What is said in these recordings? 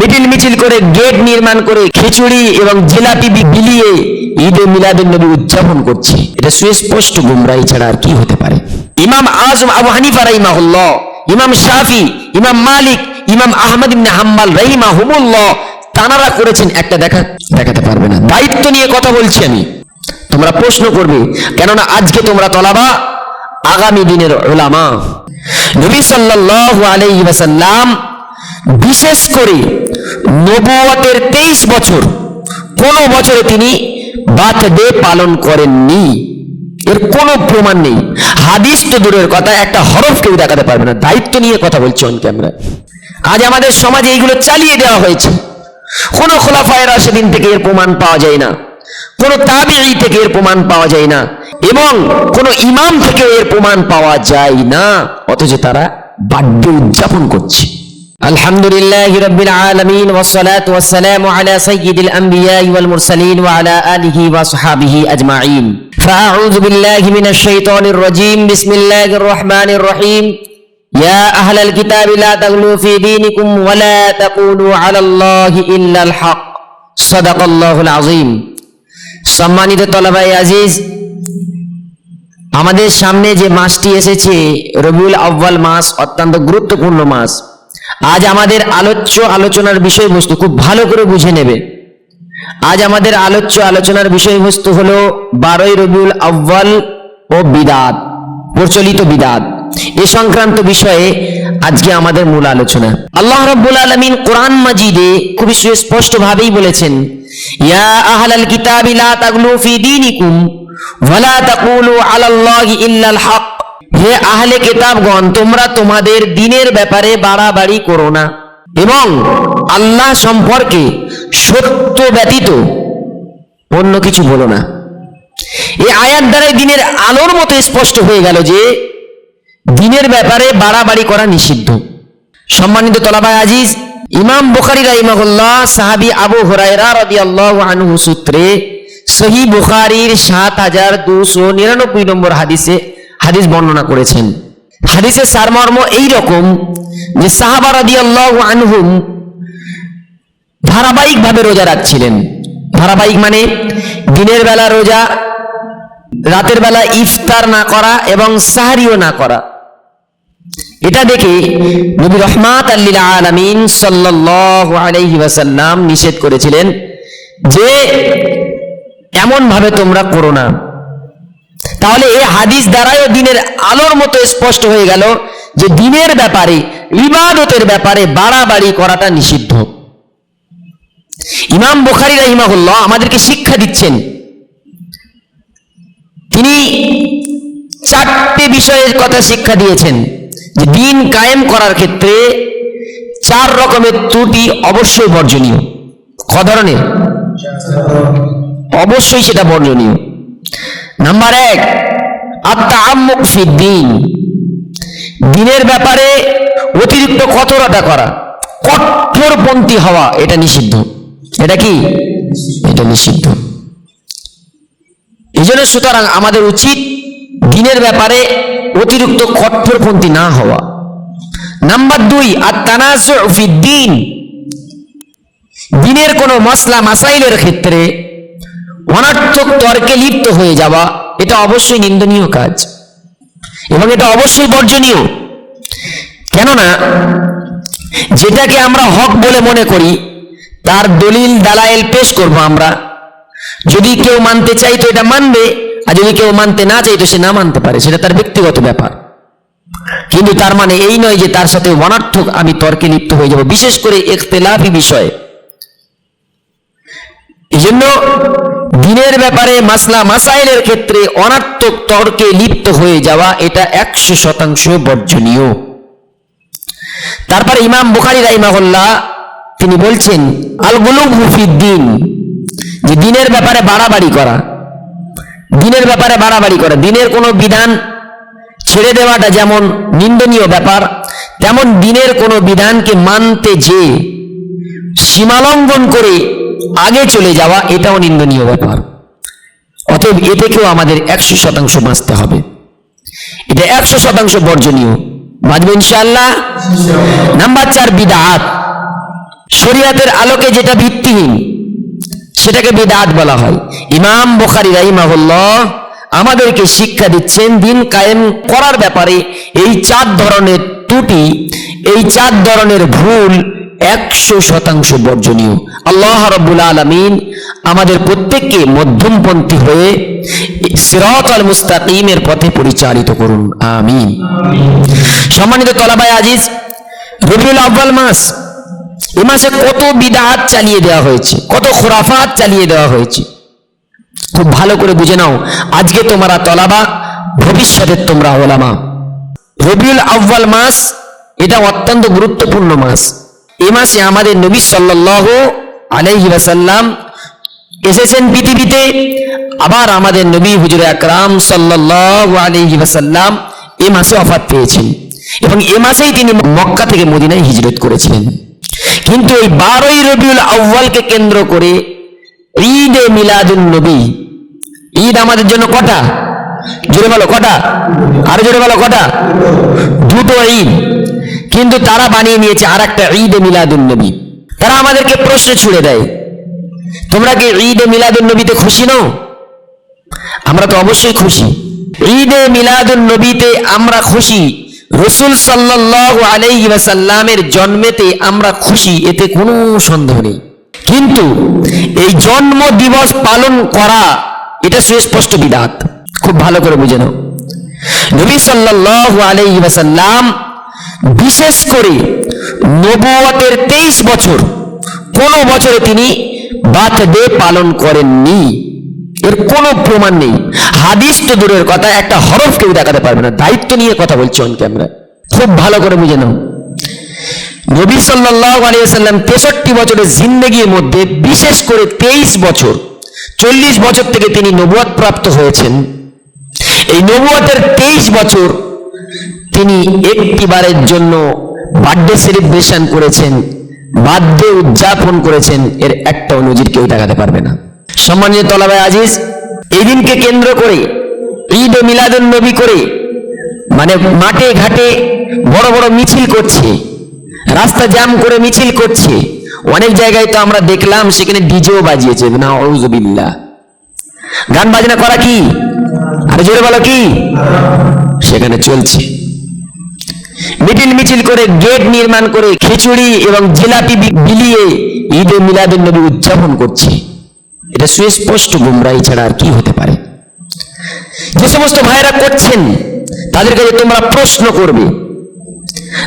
মিটিল মিছিল করে গেট নির্মাণ করে খিচুড়ি এবং জিলাপি বিলিয়ে ঈদে মিলাদুল নবী উদযাপন করছে। এটা সুস্পষ্ট গুমরাহি ছাড়া আর কি হতে পারে? ইমাম আজম আবু হানিফা রাহিমাহুল্লাহ, ইমাম শাফি, ইমাম মালিক, ইমাম আহমদ ইবনে হাম্মাল রাহিমাহুমুল্লাহ তানারা করেছেন একটা দেখা দেখাতে পারবে না। দায়িত্ব নিয়ে কথা বলছি আমি। তোমরা প্রশ্ন করবে, কেননা আজকে তোমরা তলাবা আগামী দিনের ওলামা। নবী সাল্লাল্লাহু আলাইহি ওয়াসাল্লাম বিশেষ করে নবুয়তের তেইশ বছর, কোন বছরে তিনি বার্থডে পালন করেননি। এর কোনো প্রমাণ নেই। হাদিস তো দূরের কথা, একটা হরফ কেউ দেখাতে পারবে না। দায়িত্ব নিয়ে কথা বলছি অন ক্যামেরা আজ আমাদের সমাজে এইগুলো চালিয়ে দেওয়া হয়েছে। কোন খোলাফায়ের সেদিন থেকে এর প্রমাণ পাওয়া যায় না। কোন তাবিঈ থেকে এর প্রমাণ পাওয়া যায় না। এবং কোন ইমাম থেকে এর প্রমাণ পাওয়া যায় না। অথচ তারা বার্থডে উদযাপন করছে। الحمد لله رب العالمين والصلاة والسلام على سيد الأنبياء والمرسلين وعلى آله وصحابه أجمعين فأعوذ بالله من الشيطان الرجيم بسم الله الرحمن الرحيم يا أهل الكتاب لا تغلوا في دينكم ولا تقولوا على الله إلا الحق صدق الله العظيم সম্মানিত তলাবাই আজিজ আমাদের সামনে যে মাসটি এসেছে রবিউল আব্বাল মাস অত্যন্ত গুরুত্বপূর্ণ মাস আজ আমাদের আলোচ্য আলোচনার বিষয়বস্তু খুব ভালো করে বুঝে নেবে। আজ আমাদের আলোচ্য আলোচনার বিষয়বস্তু হলো বারোই রবিউল আব্বাল ও বিদাত, প্রচলিত বিদাত। এ সংক্রান্ত বিষয়ে আজকে আমাদের মূল আলোচনা। আল্লাহ রাব্বুল আলামিন কোরআন মাজিদে খুবই সুস্পষ্ট ভাবেই বলেছেন, ইয়া আহলাল কিতাবি লা তাগলু ফি দীনিকুম ওয়ালা তাকুলু আলাল্লাহি ইল্লাল হক। হে আহলে কিতাবগণ, তোমরা তোমাদের দিনের ব্যাপারে বাড়াবাড়ি করো না। এবং আল্লাহ সম্পর্কে সত্য ব্যতীত অন্য কিছু বলো না। এই আয়াত দ্বারাই দিনের আলোর মতো স্পষ্ট হয়ে গেল যে, দিনের ব্যাপারে বাড়াবাড়ি করা নিষিদ্ধ। সম্মানিত তলাবাই আজিজ, ইমাম বুখারি রাহিমাহুল্লাহ, সাহাবি আবু হুরায়রা রাদিয়াল্লাহু আনহু সূত্রে সহি বুখারীর সাত হাজার দুশো নিরানব্বই নম্বর হাদিসে হাদিস বর্ণনা করেছেন। হাদিসের সারমর্ম এই রকম যে সাহাবা রাদিয়াল্লাহু আনহুম ধারাবাহিকভাবে রোজা রাখছিলেন। ধারাবাহিক মানে দিনের বেলা রোজা, রাতের বেলা ইফতার না করা এবং সাহারিও না করা। এটা দেখে নবী রহমাত আল্লিল আলামিন সাল্লাল্লাহু আলাইহি ওয়াসাল্লাম নিষেধ করেছিলেন যে এমন ভাবে তোমরা করো না। তাহলে এই হাদিস দ্বারাও দিনের আলোর মতো স্পষ্ট হয়ে গেল যে দিনের ব্যাপারে ইবাদতের ব্যাপারে বাড়াবাড়ি করাটা নিষিদ্ধ। ইমাম বুখারী রাহিমাহুল্লাহ আমাদেরকে শিক্ষা দিচ্ছেন। তিনি চারটে বিষয়ের কথা শিক্ষা দিয়েছেন যে দিন কায়েম করার ক্ষেত্রে চার রকমের ত্রুটি অবশ্যই বর্জনীয়। ক ধরনের? অবশ্যই সেটা বর্জনীয়। নাম্বার এক আত্মাম্মুক দিন দিনের ব্যাপারে অতিরিক্ত কঠোরতা করা, কঠোরপন্থী হওয়া, এটা নিষিদ্ধ। এটা কি? এটা নিষিদ্ধ। এই জন্য সুতরাং আমাদের উচিত দিনের ব্যাপারে অতিরিক্ত কঠোরপন্থী না হওয়া। নাম্বার দুই আর দিন দিনের কোনো মশলা মাসাইলের ক্ষেত্রে অনার্থক তর্কে লিপ্ত হয়ে যাওয়া, এটা অবশ্যই নিন্দনীয় কাজ এবং এটা অবশ্যই বর্জনীয়। কেননা, যেটাকে আমরা হক বলে মনে করি, তার দলিল দালায়েল পেশ করব আমরা। যদি কেউ মানতে চাই তো এটা মানবে, আর যদি কেউ মানতে না চাই তো সে না মানতে পারে, সেটা তার ব্যক্তিগত ব্যাপার। কিন্তু তার মানে এই নয় যে তার সাথে অনার্থক আমি তর্কে লিপ্ত হয়ে যাব, বিশেষ করে ইখতিলাফি বিষয়ে। এই জন্য দিনের ব্যাপারে মাসলা মাসাইলের ক্ষেত্রে অনার্থক তর্কে লিপ্ত হয়ে যাওয়া এটা একশো শতাংশ বর্জনীয়। তারপরে ইমাম বুখারি রাইমাহুল্লাহ তিনি বলছেন আল দিন যে দিনের ব্যাপারে বাড়াবাড়ি করা, দিনের ব্যাপারে বাড়াবাড়ি করা, দিনের কোনো বিধান ছেড়ে দেওয়াটা যেমন নিন্দনীয় ব্যাপার, তেমন দিনের কোনো বিধানকে মানতে যে সীমালঙ্ঘন করে আগে চলে যাওয়া এটাও নিন্দনীয় ব্যাপার। অতএব এ থেকেও আমাদের একশো শতাংশ বাঁচতে হবে। এটা একশো শতাংশ বর্জনীয়। বাঁচবে ইনশাল্লাহ নাম্বার চার, বিদাত। শরিয়াতের আলোকে যেটা ভিত্তিহীন, সেটাকে বিদাত বলা হয়। ইমাম বুখারী রাহিমাহুল্লাহ আমাদেরকে শিক্ষা দিচ্ছেন, দিন কায়েম করার ব্যাপারে এই চার ধরনের ত্রুটি, এই চার ধরনের ভুল একশো শতাংশ বর্জনীয়। আল্লাহ রব্বুল আলমিন আমাদের প্রত্যেককে মধ্যমপন্থী হয়ে সিরাত আল মুস্তাকিমের পথে পরিচালিত করুন। আমিন। সম্মানিত তলাবাই আজিজ, রবিউল আব্বাল মাস, এ মাসে কত বিদাত চালিয়ে দেওয়া হয়েছে, কত খোরাফাত চালিয়ে দেওয়া হয়েছে। খুব ভালো করে বুঝে নাও, আজকে তোমরা তলাবা, ভবিষ্যতে তোমরা ওলামা। রবিউল আব্বাল মাস, এটা অত্যন্ত গুরুত্বপূর্ণ মাস। এ মাসে আমাদের নবী সাল্লাহ আলাইহি এসেছেন পৃথিবীতে। আবার আমাদের নবী হুজুর আকরাম সাল্লাহ ওয়াসাল্লাম এ মাসে অফাত পেয়েছেন। এবং এ মাসেই তিনি মক্কা থেকে মদিনায় হিজরত করেছিলেন। কিন্তু এই বারোই রবিউল আউ্বালকে কেন্দ্র করে ঈদ এ মিলাদুল নবী, ঈদ আমাদের জন্য কটা? জোরে বলো, কটা? আরও জোরে বলো, কটা? দুটো ঈদ। কিন্তু তারা বানিয়ে নিয়েছে আর একটা ঈদ এ মিলাদুল নবী। তারা আমাদেরকে প্রশ্ন ছুড়ে দেয়, তোমরা কি ঈদ এ মিলাদুল নবীতে খুশি নও? আমরা তো অবশ্যই খুশি। ঈদ এ মিলাদুল নবীতে আমরা খুশি, রসুল সাল্লাহ আলাইহি ওয়াসাল্লামের জন্মেতে আমরা খুশি, এতে কোনো সন্দেহ নেই। কিন্তু এই জন্ম দিবস পালন করা, এটা সুস্পষ্ট বিদাত খুব ভালো করে বুঝে নাও। নবী সাল্লাহ ওয়াসাল্লাম বিশেষ করে নবুয়তের তেইশ বছর, কোন বছরে তিনি বার্থডে পালন করেননি। এর কোনো প্রমাণ নেই। হাদিস তো দূরের কথা, একটা হরফ কেউ দেখাতে পারবে না। দায়িত্ব নিয়ে কথা বলছি অন আমরা খুব ভালো করে বুঝে নাও। নবী সাল্লাহ আলিয়াল্লাম তেষট্টি বছরের জিন্দগির মধ্যে বিশেষ করে তেইশ বছর, চল্লিশ বছর থেকে তিনি নবুয়াত প্রাপ্ত হয়েছেন। এই নবুয়াতের তেইশ বছর তিনি একটিবারের জন্য বার্থডে সেলিব্রেশন করেছেন, বার্থডে উদযাপন করেছেন, এর একটাও নজির কেউ দেখাতে পারবে না। সম্মানীয় তলাবায় আজিজ এই দিনকে কেন্দ্র করে, ঈদ ও মিলাদুল নবী করে মানে মাঠে ঘাটে বড় বড় মিছিল করছে, রাস্তা জ্যাম করে মিছিল করছে। অনেক জায়গায় তো আমরা দেখলাম সেখানে ডিজেও বাজিয়েছে না ওজবিল্লা গান বাজনা করা কি? আরে জোরে বলো কি? সেখানে চলছে। মিটিল মিছিল করে গেট নির্মাণ করে খিচুড়ি এবং জিলাপি বিলিয়ে ঈদে মিলাদুল নবী উদযাপন করছে। এটা সুস্পষ্ট গুমরাই ছাড়া আর কি হতে পারে? যে সমস্ত ভাইরা করছেন, তাদের কাছে তোমরা প্রশ্ন করবে।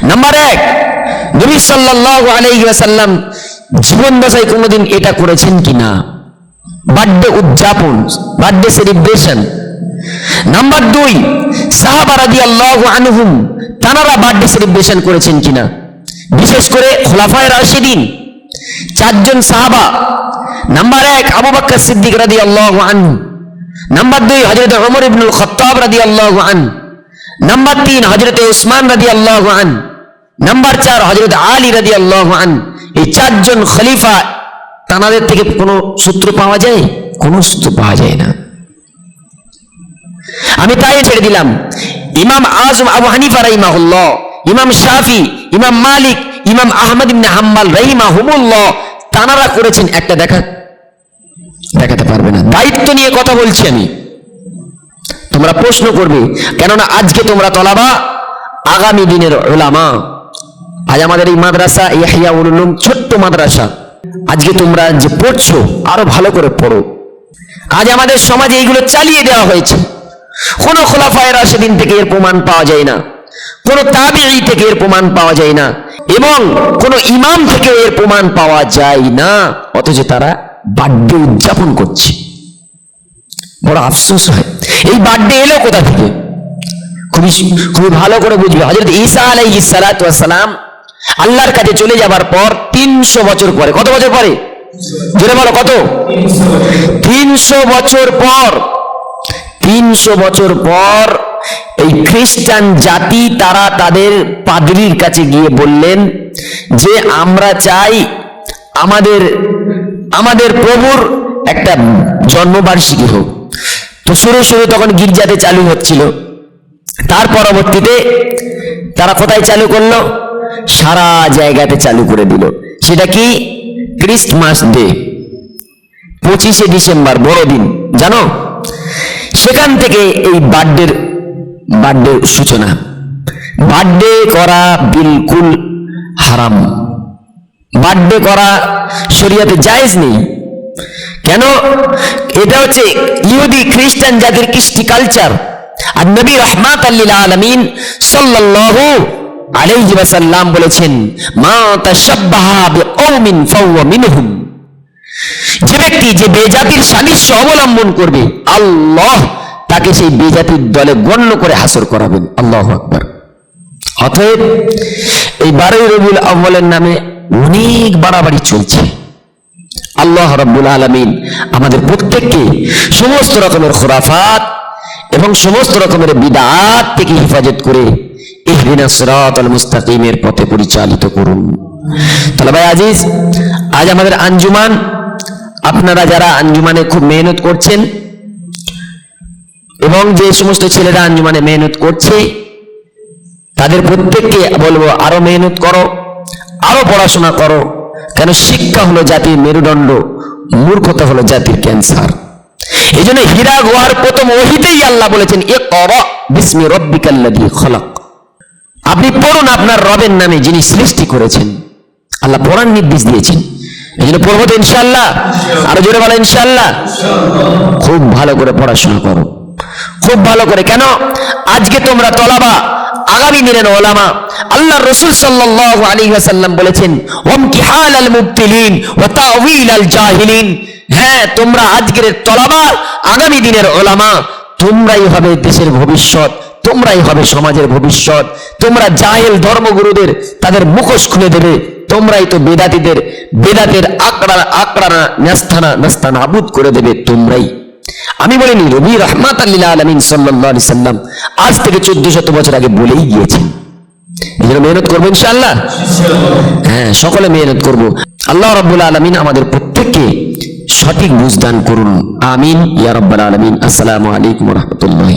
নাম্বার এক, নবী সাল্লাল্লাহু আলাইহি ওয়াসাল্লাম জীবন দশায় কোনোদিন এটা করেছেন কিনা? বার্থডে উদযাপন, বার্থডে সেলিব্রেশন। নাম্বার দুই, সাহাবা রাদিয়াল্লাহু আনহুম তানারা বার্থডে সেলিব্রেশন করেছেন কিনা? বিশেষ করে খোলাফায় রাশিদিন, চারজন সাহাবা, নাম্বার এক আবু বকর সিদ্দিক রাদিয়াল্লাহু আনহু, নাম্বার দুই হযরত ওমর ইবনুল খাত্তাব রাদিয়াল্লাহু আনহু, নাম্বার তিন হযরত উসমান রাদিয়াল্লাহু আনহু, নাম্বার চার হযরত আলী রাদিয়াল্লাহু আনহু। এই চারজন খলিফা, তানাদের থেকে কোনো সূত্র পাওয়া যায়? কোনো সূত্র পাওয়া যায় না। আমি তাই ছেড়ে দিলাম। ইমাম আজম আবু হানিফা রাহিমাহুল্লাহ, ইমাম শাফি, ইমাম মালিক, ইমাম আহমদ ইবনে হাম্বাল রাহিমাহুমুল্লাহ তানারা করেছেন একটা দেখা। দেখাতে পারবে না। দায়িত্ব নিয়ে কথা বলছি আমি। তোমরা প্রশ্ন করবে, কেননা আজকে তোমরা তলাবা আগামী দিনের ওলামা। আজ আমাদের এই মাদ্রাসা ইয়াহিয়া উলুম ছোট্ট মাদ্রাসা। আজকে তোমরা যে পড়ছো, আরও ভালো করে পড়ো। আজ আমাদের সমাজে এইগুলো চালিয়ে দেওয়া হয়েছে। কোন খোলাফায়ের সেদিন থেকে এর প্রমাণ পাওয়া যায় না। কোন তাবিঈ থেকে এর প্রমাণ পাওয়া যায় না। এবং কোন ইমাম থেকে এর প্রমাণ পাওয়া যায় না। অথচ তারা বার্থডে উদযাপন করছে। বড় আফসোস হয়। এই বার্থডে এলো কোথা থেকে? খুবই খুবই ভালো করে বুঝবে। হজরত ঈসা আলাইহি সালাম আল্লাহর কাছে চলে যাবার পর তিনশো বছর পরে, কত বছর পরে? জোরে বলো, কত? তিনশো বছর পর। তিনশো বছর পর এই খ্রিস্টান জাতি তারা তাদের পাদরির কাছে গিয়ে বললেন, যে আমরা চাই আমাদের আমাদের প্রভুর একটা জন্মবার্ষিকী হোক। তো শুরু শুরু তখন গির্জাতে চালু হচ্ছিল। তার পরবর্তীতে তারা কোথায় চালু করল? সারা জায়গাতে চালু করে দিল। সেটা কি? ক্রিস্টমাস ডে, পঁচিশে ডিসেম্বর, বড়দিন, জানো? সেখান থেকে এই বার্থডের বার্থডে সূচনা। বার্থডে করা বিলকুল হারাম। বার্থডে করা শরিয়াতে জায়েজ নেই। কেন? এটা হচ্ছে ইহুদি খ্রিস্টান জাতির কৃষ্টি কালচার। আর নবী রহমাত আল্লিল আলমিন সাল্লাল্লাহু আলাইহি ওয়াসাল্লাম বলেছেন, মা তাশাব্বাহা বিকওমিন ফাহুয়া মিনহুম। যে ব্যক্তি, যে বেজাতির সাদৃশ্য অবলম্বন করবে, আল্লাহ তাকে সেই বেজাতির দলে গণ্য করে হাসর করাবেন। আল্লাহ আকবার। অতএব এই বারোই রবিউল আব্বালের নামে অনেক বাড়াবাড়ি চলছে। আল্লাহ রব্বুল আলমিন আমাদের প্রত্যেককে সমস্ত রকমের খোরাফাত এবং সমস্ত রকমের বিদাত থেকে হেফাজত করে সিরাত আল মুস্তাকিমের পথে পরিচালিত করুন। তাহলে ভাই আজিজ, আজ আমাদের আঞ্জুমান, আপনারা যারা আঞ্জুমানে খুব মেহনত করছেন এবং যে সমস্ত ছেলেরা আঞ্জুমানে মেহনত করছে, তাদের প্রত্যেককে বলব, আরও মেহনত করো, আরও পড়াশোনা করো। কেন শিক্ষা হলো জাতির মেরুদণ্ড, মূর্খতা হলো জাতির ক্যান্সার। এই জন্য হীরা গুহার প্রথম ওহিতেই আল্লাহ বলেছেন এ কর বিস্মি রব্বিকাল্লাদি খলক। আপনি পড়ুন আপনার রবের নামে যিনি সৃষ্টি করেছেন। আল্লাহ পড়ার নির্দেশ দিয়েছেন। এই জন্য পড়ব তো ইনশাল্লাহ আরও জোরে বলো ইনশাল্লাহ খুব ভালো করে পড়াশোনা করো। খুব ভালো করে। কেন? আজকে তোমরা তলাবা। আগামী দিনের ওলামা। আল্লাহ রসুল সাল্লাল্লাহু আলাইহি ওয়াসাল্লাম বলেছেন ওম কি হাল আল মুবতিলিন ওয়া তাউইল আল জাহিলিন। হ্যাঁ তোমরা আজকের তলাবা, আগামী দিনের ওলামা, তোমরাই হবে দেশের ভবিষ্যৎ, তোমরাই হবে সমাজের ভবিষ্যৎ। তোমরা জাহেল ধর্মগুরুদের তাদের মুখোশ খুলে দেবে, তোমরাই তো বেদাতিদের, বেদাতের আকড়া আকড়া নাস্তানা নাস্তানা আবুদ করে দেবে, তোমরাই। আমি বলিনি, রবি রহমাত আল্লাহ আলমিন সাল্লি সাল্লাম আজ থেকে চোদ্দ শত বছর আগে বলেই গিয়েছেন। এই জন্য মেহনত করব ইনশাআল্লাহ। হ্যাঁ সকলে মেহনত করব। আল্লাহ রব্বুল আলমিন আমাদের প্রত্যেককে সঠিক বুঝদান করুন। আমিন, ইয়া রব্বাল আলমিন। আসসালামু আলাইকুম রহমতুল্লাহ